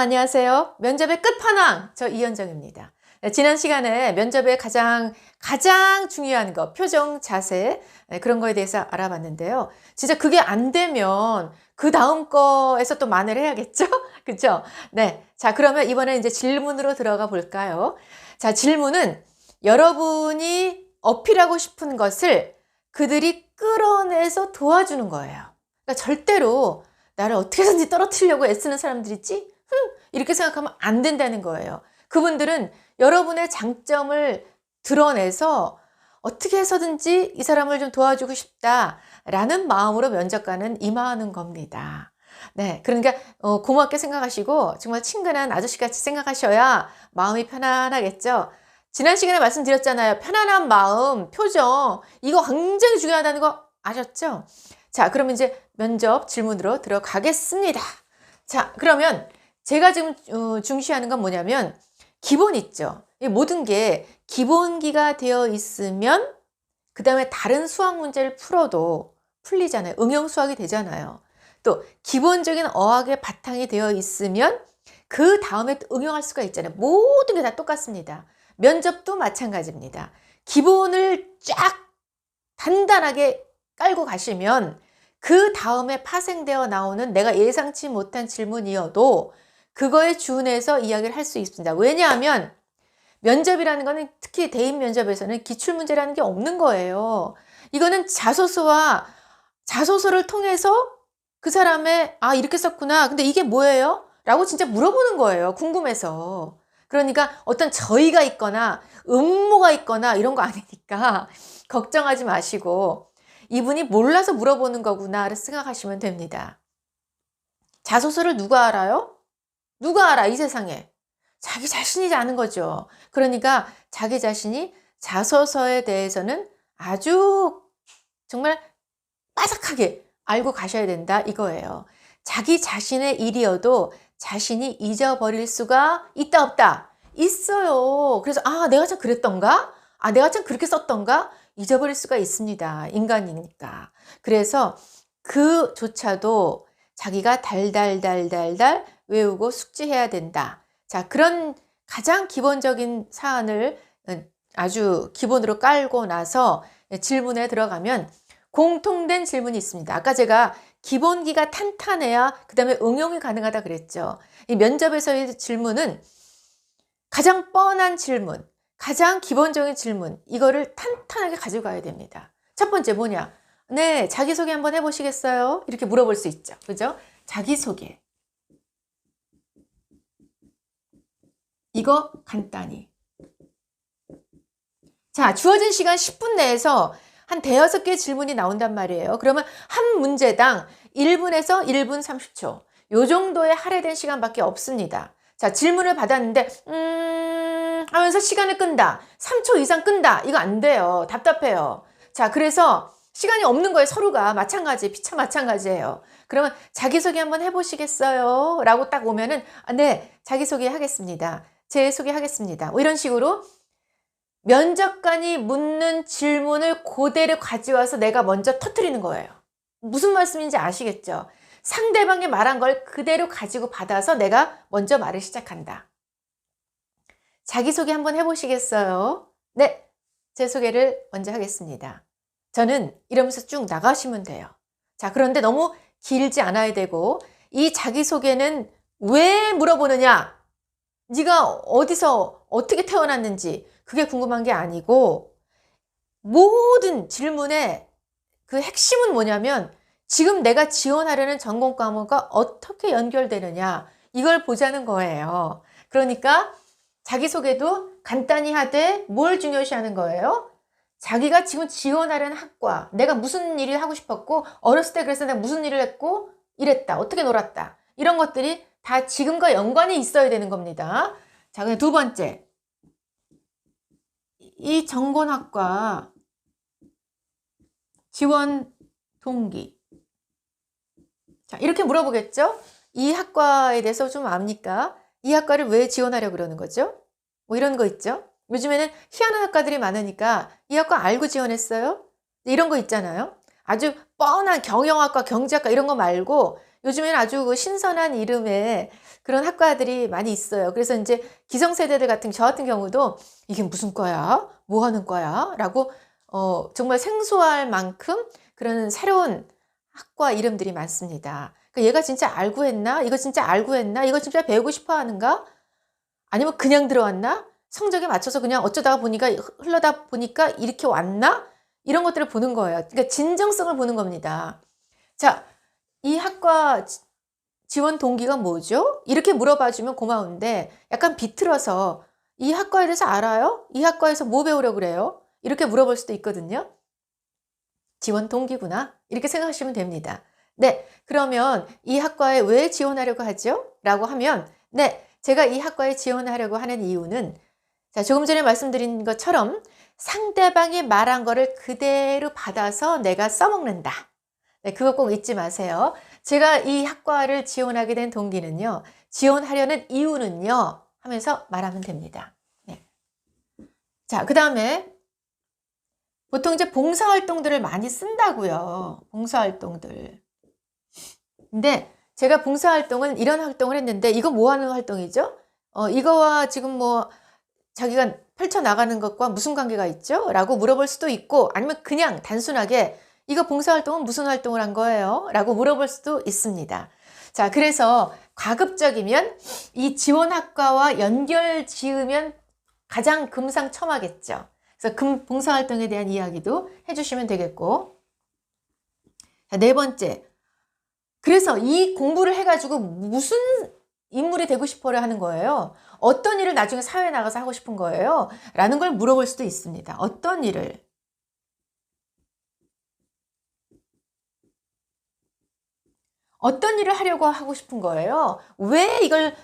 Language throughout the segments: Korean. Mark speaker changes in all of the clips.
Speaker 1: 안녕하세요. 면접의 끝판왕 저 이현정입니다. 네, 지난 시간에 면접의 가장 가장 중요한 거 표정 자세 네, 그런 거에 대해서 알아봤는데요. 진짜 그게 안 되면 그 다음 거에서 또 만회를 해야겠죠? 그죠? 네. 자, 그러면 이번에 이제 질문으로 들어가 볼까요? 자, 질문은 여러분이 어필하고 싶은 것을 그들이 끌어내서 도와주는 거예요. 그러니까 절대로 나를 어떻게 해서든지 떨어뜨리려고 애쓰는 사람들 있지? 흠, 이렇게 생각하면 안 된다는 거예요. 그분들은 여러분의 장점을 드러내서 어떻게 해서든지 이 사람을 좀 도와주고 싶다라는 마음으로 면접관은 임하는 겁니다. 네, 그러니까 어, 고맙게 생각하시고 정말 친근한 아저씨같이 생각하셔야 마음이 편안하겠죠. 지난 시간에 말씀드렸잖아요. 편안한 마음, 표정 이거 굉장히 중요하다는 거 아셨죠? 자, 그럼 이제 면접 질문으로 들어가겠습니다. 자, 그러면 제가 지금 어, 중시하는 건 뭐냐면 기본 있죠. 모든 게 기본기가 되어 있으면 그 다음에 다른 수학 문제를 풀어도 풀리잖아요. 응용 수학이 되잖아요. 또 기본적인 어학의 바탕이 되어 있으면 그 다음에 응용할 수가 있잖아요. 모든 게 다 똑같습니다. 면접도 마찬가지입니다. 기본을 쫙 단단하게 깔고 가시면 그 다음에 파생되어 나오는 내가 예상치 못한 질문이어도 그거에 준해서 이야기를 할 수 있습니다. 왜냐하면 면접이라는 거는 특히 대인 면접에서는 기출 문제라는 게 없는 거예요. 이거는 자소서와 자소서를 통해서 그 사람의 아 이렇게 썼구나. 근데 이게 뭐예요? 라고 진짜 물어보는 거예요. 궁금해서. 그러니까 어떤 저희가 있거나 음모가 있거나 이런 거 아니니까 걱정하지 마시고 이분이 몰라서 물어보는 거구나 생각하시면 됩니다. 자소서를 누가 알아요? 누가 알아 이 세상에? 자기 자신이 아는 거죠. 그러니까 자기 자신이 자소서에 대해서는 아주 정말 빠삭하게 알고 가셔야 된다 이거예요. 자기 자신의 일이어도 자신이 잊어버릴 수가 있다 없다 있어요. 그래서 아 내가 참 그랬던가? 아 내가 참 그렇게 썼던가? 잊어버릴 수가 있습니다. 인간이니까. 그래서 그조차도 자기가 달달달달달 외우고 숙지해야 된다. 자, 그런 가장 기본적인 사안을 아주 기본으로 깔고 나서 질문에 들어가면 공통된 질문이 있습니다. 아까 제가 기본기가 탄탄해야 그 다음에 응용이 가능하다 그랬죠. 이 면접에서의 질문은 가장 뻔한 질문, 가장 기본적인 질문, 이거를 탄탄하게 가져가야 됩니다. 첫 번째 뭐냐? 네, 자기소개 한번 해보시겠어요? 이렇게 물어볼 수 있죠. 그죠? 자기소개. 이거 간단히. 자, 주어진 시간 10분 내에서 한 대여섯 개 질문이 나온단 말이에요. 그러면 한 문제당 1분에서 1분 30초. 요 정도의 할애된 시간밖에 없습니다. 자, 질문을 받았는데, 음, 하면서 시간을 끈다. 3초 이상 끈다. 이거 안 돼요. 답답해요. 자, 그래서 시간이 없는 거예요. 서로가 마찬가지, 피차 마찬가지예요. 그러면 자기소개 한번 해보시겠어요? 라고 딱 오면은, 아, 네, 자기소개 하겠습니다. 제 소개하겠습니다. 뭐 이런 식으로 면접관이 묻는 질문을 그대로 가져와서 내가 먼저 터트리는 거예요. 무슨 말씀인지 아시겠죠? 상대방이 말한 걸 그대로 가지고 받아서 내가 먼저 말을 시작한다. 자기소개 한번 해보시겠어요? 네, 제 소개를 먼저 하겠습니다. 저는 이러면서 쭉 나가시면 돼요. 자, 그런데 너무 길지 않아야 되고, 이 자기소개는 왜 물어보느냐? 네가 어디서 어떻게 태어났는지 그게 궁금한 게 아니고 모든 질문의 그 핵심은 뭐냐면 지금 내가 지원하려는 전공 과목과 어떻게 연결되느냐 이걸 보자는 거예요. 그러니까 자기소개도 간단히 하되 뭘 중요시하는 거예요? 자기가 지금 지원하려는 학과, 내가 무슨 일을 하고 싶었고, 어렸을 때 그래서 내가 무슨 일을 했고, 이랬다, 어떻게 놀았다. 이런 것들이 다 지금과 연관이 있어야 되는 겁니다. 자, 그럼 두 번째. 이 정권학과 지원 동기. 자, 이렇게 물어보겠죠? 이 학과에 대해서 좀 압니까? 이 학과를 왜 지원하려고 그러는 거죠? 뭐 이런 거 있죠? 요즘에는 희한한 학과들이 많으니까 이 학과 알고 지원했어요? 이런 거 있잖아요. 아주 뻔한 경영학과, 경제학과 이런 거 말고 요즘에는 아주 그 신선한 이름의 그런 학과들이 많이 있어요. 그래서 이제 기성세대들 같은 저 같은 경우도 이게 무슨 과야? 뭐 하는 과야? 라고 어, 정말 생소할 만큼 그런 새로운 학과 이름들이 많습니다. 그러니까 얘가 진짜 알고 했나? 이거 진짜 알고 했나? 이거 진짜 배우고 싶어 하는가? 아니면 그냥 들어왔나? 성적에 맞춰서 그냥 어쩌다가 보니까 흘러다 보니까 이렇게 왔나? 이런 것들을 보는 거예요. 그러니까 진정성을 보는 겁니다. 자, 이 학과 지- 지원 동기가 뭐죠? 이렇게 물어봐 주면 고마운데 약간 비틀어서 이 학과에 대해서 알아요? 이 학과에서 뭐 배우려고 그래요? 이렇게 물어볼 수도 있거든요. 지원 동기구나. 이렇게 생각하시면 됩니다. 네. 그러면 이 학과에 왜 지원하려고 하죠? 라고 하면, 네. 제가 이 학과에 지원하려고 하는 이유는, 자, 조금 전에 말씀드린 것처럼 상대방이 말한 거를 그대로 받아서 내가 써먹는다. 네. 그거 꼭 잊지 마세요. 제가 이 학과를 지원하게 된 동기는요, 지원하려는 이유는요, 하면서 말하면 됩니다. 네. 자, 그 다음에 보통 이제 봉사활동들을 많이 쓴다고요. 봉사활동들. 근데 제가 봉사활동은 이런 활동을 했는데 이거 뭐 하는 활동이죠? 어, 이거와 지금 뭐 자기가 펼쳐나가는 것과 무슨 관계가 있죠? 라고 물어볼 수도 있고 아니면 그냥 단순하게 이거 봉사활동은 무슨 활동을 한 거예요? 라고 물어볼 수도 있습니다. 자, 그래서 가급적이면 이 지원학과와 연결 지으면 가장 금상첨화겠죠. 그래서 금 봉사활동에 대한 이야기도 해주시면 되겠고. 자, 네 번째. 그래서 이 공부를 해가지고 무슨 인물이 되고 싶어를 하는 거예요. 어떤 일을 나중에 사회에 나가서 하고 싶은 거예요. 라는 걸 물어볼 수도 있습니다. 어떤 일을. 어떤 일을 하려고 하고 싶은 거예요? 왜 이걸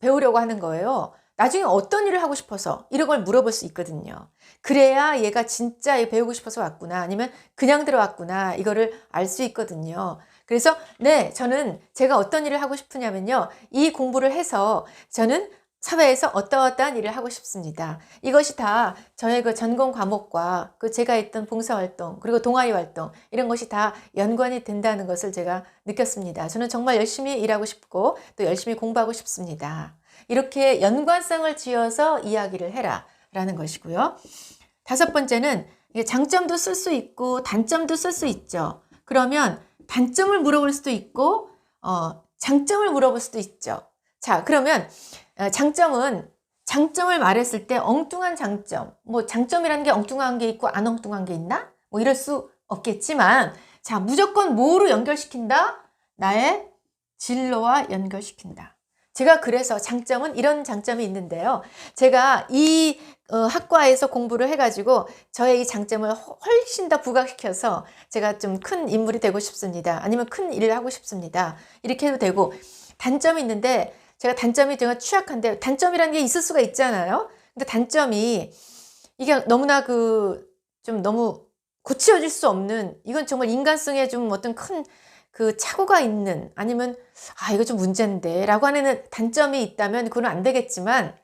Speaker 1: 배우려고 하는 거예요? 나중에 어떤 일을 하고 싶어서 이런 걸 물어볼 수 있거든요. 그래야 얘가 진짜 배우고 싶어서 왔구나 아니면 그냥 들어왔구나 이거를 알 수 있거든요. 그래서 네 저는 제가 어떤 일을 하고 싶으냐면요 이 공부를 해서 저는 사회에서 어떠어떠한 일을 하고 싶습니다. 이것이 다 저의 그 전공 과목과 그 제가 했던 봉사활동 그리고 동아리 활동 이런 것이 다 연관이 된다는 것을 제가 느꼈습니다. 저는 정말 열심히 일하고 싶고 또 열심히 공부하고 싶습니다. 이렇게 연관성을 지어서 이야기를 해라 라는 것이고요. 다섯 번째는 장점도 쓸 수 있고 단점도 쓸 수 있죠. 그러면 단점을 물어볼 수도 있고 어, 장점을 물어볼 수도 있죠. 자, 그러면 어, 장점은 장점을 말했을 때 엉뚱한 장점, 뭐 장점이라는 게 엉뚱한 게 있고 안 엉뚱한 게 있나? 뭐 이럴 수 없겠지만 자, 무조건 뭐로 연결시킨다? 나의 진로와 연결시킨다. 제가 그래서 장점은 이런 장점이 있는데요. 제가 이 어, 학과에서 공부를 해가지고 저의 이 장점을 훨씬 더 부각시켜서 제가 좀 큰 인물이 되고 싶습니다. 아니면 큰 일을 하고 싶습니다. 이렇게 해도 되고 단점이 있는데 제가 단점이 제가 취약한데 단점이라는 게 있을 수가 있잖아요. 근데 단점이 이게 너무나 그 좀 너무 고치어질 수 없는 이건 정말 인간성에 좀 어떤 큰 그 착오가 있는 아니면 아 이거 좀 문제인데 라고 하는 단점이 있다면 그건 안 되겠지만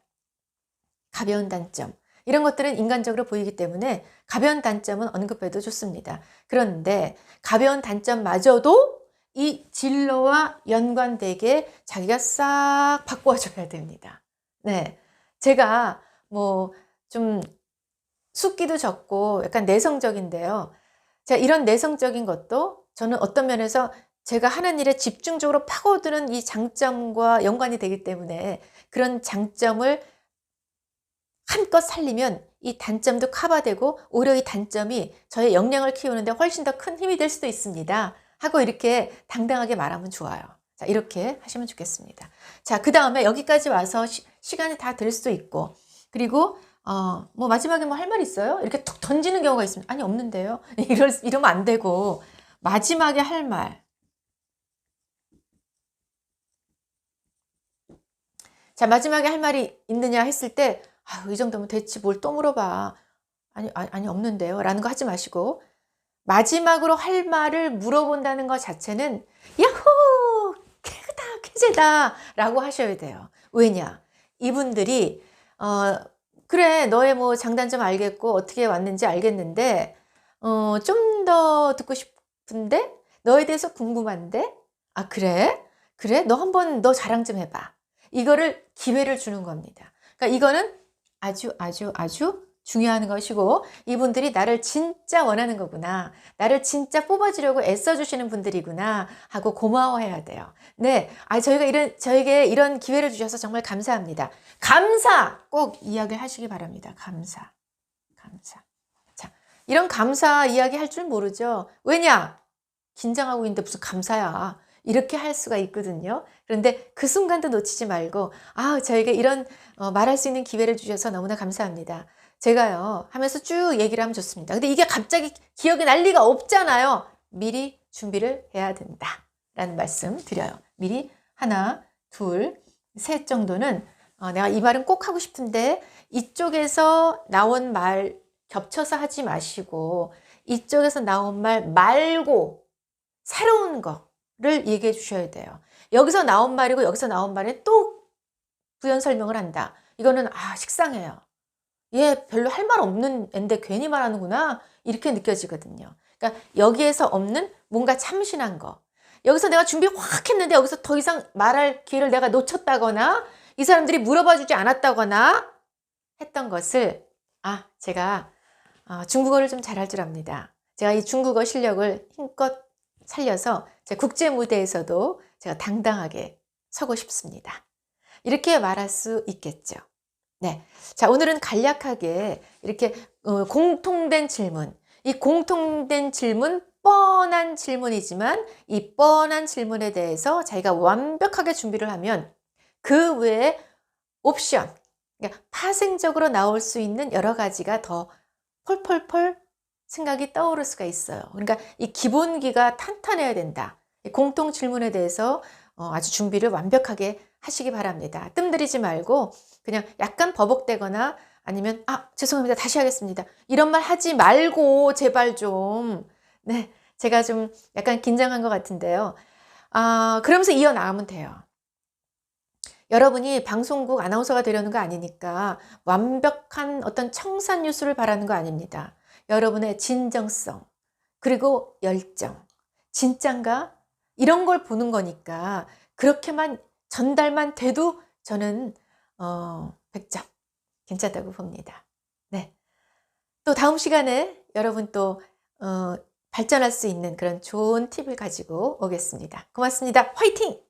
Speaker 1: 가벼운 단점 이런 것들은 인간적으로 보이기 때문에 가벼운 단점은 언급해도 좋습니다. 그런데 가벼운 단점마저도 이 진로와 연관되게 자기가 싹 바꿔줘야 됩니다. 네. 제가 뭐 좀 숙기도 적고 약간 내성적인데요. 제가 이런 내성적인 것도 저는 어떤 면에서 제가 하는 일에 집중적으로 파고드는 이 장점과 연관이 되기 때문에 그런 장점을 한껏 살리면 이 단점도 커버되고 오히려 이 단점이 저의 역량을 키우는데 훨씬 더 큰 힘이 될 수도 있습니다. 하고 이렇게 당당하게 말하면 좋아요. 자, 이렇게 하시면 좋겠습니다. 자, 그 다음에 여기까지 와서 시, 간이 다 될 수도 있고, 그리고, 어, 뭐 마지막에 뭐 할 말 있어요? 이렇게 툭 던지는 경우가 있습니다. 아니, 없는데요? 이럴, 이러면 안 되고, 마지막에 할 말. 자, 마지막에 할 말이 있느냐 했을 때, 아유, 이 정도면 됐지, 뭘또 물어봐. 아니, 아니, 아니, 없는데요? 라는 거 하지 마시고, 마지막으로 할 말을 물어본다는 것 자체는 야호! 쾌다, 쾌재다! 라고 하셔야 돼요. 왜냐? 이분들이, 어, 그래, 너의 뭐 장단점 알겠고, 어떻게 왔는지 알겠는데, 어, 좀 더 듣고 싶은데? 너에 대해서 궁금한데? 아, 그래? 그래? 너 한번 너 자랑 좀 해봐. 이거를 기회를 주는 겁니다. 그러니까 이거는 아주 아주 아주 중요한 것이고 이분들이 나를 진짜 원하는 거구나. 나를 진짜 뽑아주려고 애써주시는 분들이구나 하고 고마워해야 돼요. 네. 아, 저희가 이런, 저에게 이런 기회를 주셔서 정말 감사합니다. 감사! 꼭 이야기 하시기 바랍니다. 감사. 감사. 자, 이런 감사 이야기 할 줄 모르죠? 왜냐? 긴장하고 있는데 무슨 감사야. 이렇게 할 수가 있거든요. 그런데 그 순간도 놓치지 말고, 아, 저에게 이런 어, 말할 수 있는 기회를 주셔서 너무나 감사합니다. 제가요, 하면서 쭉 얘기를 하면 좋습니다. 근데 이게 갑자기 기억이 날 리가 없잖아요. 미리 준비를 해야 된다. 라는 말씀 드려요. 미리 하나, 둘, 셋 정도는 어, 내가 이 말은 꼭 하고 싶은데 이쪽에서 나온 말 겹쳐서 하지 마시고 이쪽에서 나온 말 말고 새로운 거를 얘기해 주셔야 돼요. 여기서 나온 말이고 여기서 나온 말에 또 부연 설명을 한다. 이거는 아 식상해요. 얘 별로 할 말 없는 앤데 괜히 말하는구나 이렇게 느껴지거든요. 그러니까 여기에서 없는 뭔가 참신한 거. 여기서 내가 준비 확 했는데 여기서 더 이상 말할 기회를 내가 놓쳤다거나 이 사람들이 물어봐 주지 않았다거나 했던 것을 아 제가 어, 중국어를 좀 잘할 줄 압니다. 제가 이 중국어 실력을 힘껏 살려서 제 국제 무대에서도 제가 당당하게 서고 싶습니다. 이렇게 말할 수 있겠죠. 네. 자, 오늘은 간략하게 이렇게 어, 공통된 질문, 이 공통된 질문, 뻔한 질문이지만 이 뻔한 질문에 대해서 자기가 완벽하게 준비를 하면 그 외에 옵션, 그러니까 파생적으로 나올 수 있는 여러 가지가 더 폴폴폴 생각이 떠오를 수가 있어요. 그러니까 이 기본기가 탄탄해야 된다. 이 공통 질문에 대해서 어, 아주 준비를 완벽하게 하시기 바랍니다. 뜸들이지 말고 그냥 약간 버벅대거나 아니면 아 죄송합니다. 다시 하겠습니다. 이런 말 하지 말고 제발 좀. 네 제가 좀 약간 긴장한 것 같은데요. 아 그러면서 이어 나가면 돼요. 여러분이 방송국 아나운서가 되려는 거 아니니까 완벽한 어떤 청산 뉴스를 바라는 거 아닙니다. 여러분의 진정성 그리고 열정. 진짠가 이런 걸 보는 거니까 그렇게만 전달만 돼도 저는 어, 100점 괜찮다고 봅니다. 네. 또 다음 시간에 여러분 또 어, 발전할 수 있는 그런 좋은 팁을 가지고 오겠습니다. 고맙습니다. 화이팅!